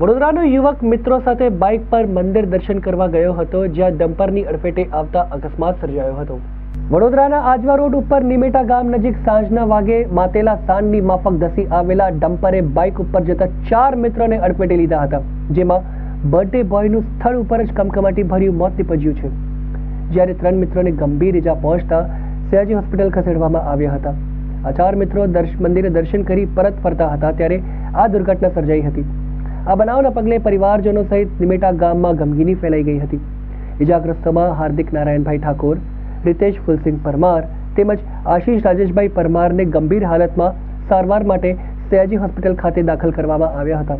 વડોદરાનો યુવક મિત્રો સાથે બાઇક પર મંદિર દર્શન કરવા ગયો હતો, જ્યાં ડમ્પરની અડફેટે આવતા અકસ્માત સર્જાયો હતો. વડોદરાના આજવા રોડ ઉપર નિમેટા ગામ નજીક સાંજના વાગે માતેલા સાંજની માફક ધસી આવેલા ડમ્પરે બાઇક ઉપર જતા ચાર મિત્રોને અડફેટે લીધા હતા, જેમાં બર્થડે બોયનું સ્થળ ઉપર જ કમકમાટી ભર્યું મોત નીપજ્યું છે. જ્યારે ત્રણ મિત્રોને ગંભીર ઇજા પહોંચતા સયાજી હોસ્પિટલ ખસેડવામાં આવ્યા હતા. આ ચાર મિત્રો મંદિરે દર્શન કરી પરત ફરતા હતા, ત્યારે આ દુર્ઘટના સર્જાઈ હતી. આ બનાવના પગલે પરિવારજનો સહિત નિમેટા ગામમાં ગમગીની ફેલાઈ ગઈ હતી. ઇજાગ્રસ્તોમાં હાર્દિક નારાયણભાઈ ઠાકોર, રિતેશ ફુલસિંહ પરમાર તેમજ આશીષ રાજેશભાઈ પરમારને ગંભીર હાલતમાં સારવાર માટે સયાજી હોસ્પિટલ ખાતે દાખલ કરવામાં આવ્યા હતા.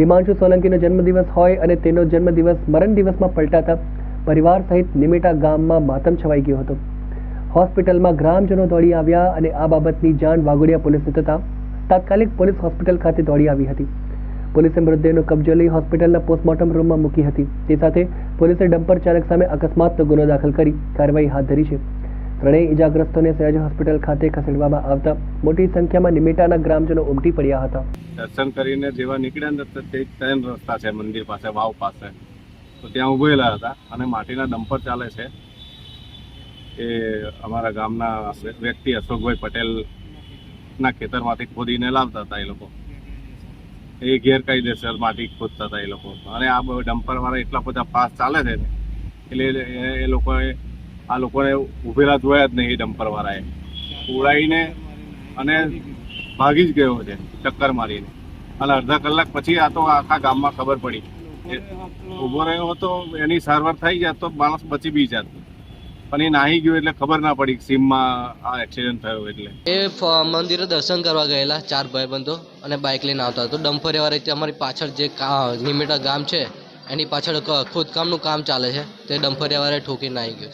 હિમાંશુ સોલંકીનો જન્મદિવસ હોય અને તેનો જન્મદિવસ મરણ દિવસમાં પલટાતા પરિવાર સહિત નિમેટા ગામમાં માતમ છવાઈ ગયો હતો. હોસ્પિટલમાં ગ્રામજનો દોડી આવ્યા અને આ બાબતની જાણ વાઘોડિયા પોલીસને થતાં તાત્કાલિક પોલીસ હોસ્પિટલ ખાતે દોડી આવી હતી. પોલીસે મૃતદેહનો કબજો લઈ હોસ્પિટલના પોસ્ટમોર્ટમ રૂમમાં મૂકી હતી. તે સાથે પોલીસે ડમ્પર ચાલક સામે અકસ્માતનો ગુનો દાખલ કરી કાર્યવાહી હાથ ધરી છે. ત્રણેય ઇજાગ્રસ્તોને સહેજ હોસ્પિટલ ખાતે ખસેડવામાં આવતા મોટી સંખ્યામાં નિમેટાના ગ્રામજનો ઉમટી પડ્યા હતા. દર્શન કરીને જેવા નીકળ્યા ને તે ત્રણ રસ્તા છે, મંદિર પાસે, વાવ પાસે. તો ત્યાં ઉભેલા હતા અને માટીના ડમ્પર ચાલે છે. એ અમારા ગામના વ્યક્તિ અશોકભાઈ પટેલ ના ખેતરમાંથી ખોદીને લાવતા હતા એ લોકો. એ ગેરકાયદેસર માટી ખોદતા હતા એ લોકો. અને આ ડમ્પરવાળા એટલા બધા ફાસ્ટ ચાલે છે ને, એટલે એ- લોકોએ, આ લોકોને ઉભેલા જોયા જ નહીં એ ડમ્પરવાળાએ ઉડાઈને અને ભાગી જ ગયો છે ચક્કર મારીને. અને અડધા કલાક પછી આ તો આખા ગામમાં ખબર પડી. ઊભો રહ્યો હતો, એની સારવાર થઈ જાત તો માણસ બચી બી જાત. પણ એ નાહી ગયો એટલે ખબર ના પડી સીમમાં આ એક્સિડન્ટ થયો એટલે. એ મંદિરે દર્શન કરવા ગયેલા ચાર ભાઈબંધો અને બાઇક લઈને આવતા તો ડમ્ફરિયાવાળા અમારી પાછળ જે નિમેટા ગામ છે, એની પાછળ ખોદકામનું કામ ચાલે છે. તે ડમ્ફરિયાવાળાએ ઠોકીને આવી ગયું